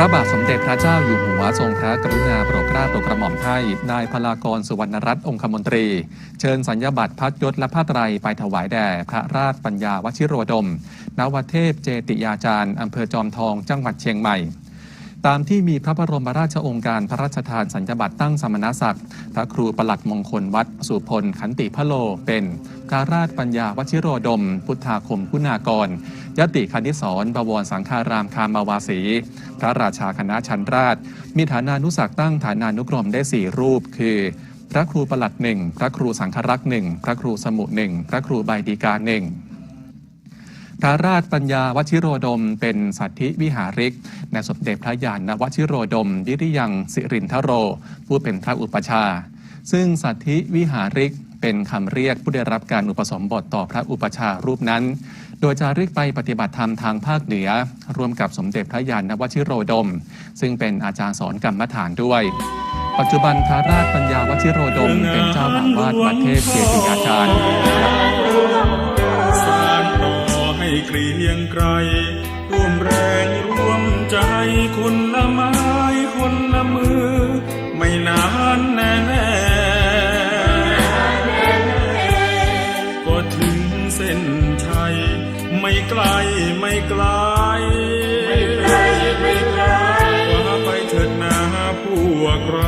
พระบาทสมเด็จพระเจ้าอยู่หัวทรงพระกรุณาโปรดเกล้าโปรดกระหม่อมให้นายพลากรสุวรรณรัตน์องคมนตรี เชิญสัญญาบัตรพัดยศและผ้าไตรไปถวายแด่พระราชปัญญาวชิโรดม นวเทพเจติยาจารย์อำเภอจอมทองจังหวัดเชียงใหม่ ตามที่มีพระบรมราชองค์การพระราชทานสัญญาบัตรตั้งสมณศักดิ์ พระครูประหลัดมงคลวัดสุพลขันติพะโล เป็นพรราชปัญญาวชิโรดม พุทธาคมคุณากร ยติคณิสรบวรสังฆารามคามาวาสี พระราชาคณะชันราช มีฐานานุศักตั้งฐานานุกรมได้สี่รูป คือ พระครูประหลัดหนึ่งพระครูสังฆรักษ์หนึ่งพระครูสมุหนึ่งพระครูใบดีกาหนึ่ง พระราชปัญญาวชิโรดม เป็นสัตธิวิหาริกในสมเด็จพระญาณวชิโรดมยิริยังสิรินทโร ผู้เป็นพระอุปชา ซึ่งสัตธิวิหาริกเป็นคำเรียกผู้ได้รับการอุปสมบทต่อพระอุปชารูปนั้น โดยจะเรียกไปปฏิบัติธรรมทางภาคเหนือร่วมกับสมเด็จพระญาณวชิโรดม ซึ่งเป็นอาจารย์สอนกรรมฐานด้วยปัจจุบันพระราชปัญญาวชิโรดม เป็นเจ้าอาวาสวัดเทพเจติยาจารย์ เกรียงไกรร่วมแรงร่วมใจคนละไม้คนละมือ ไม่นานแน่แน่ก็ถึงเส้นชัย ไม่ไกลไม่ไกลไม่ไกลไม่ไกลว่าไปเถิดนาพวกเรา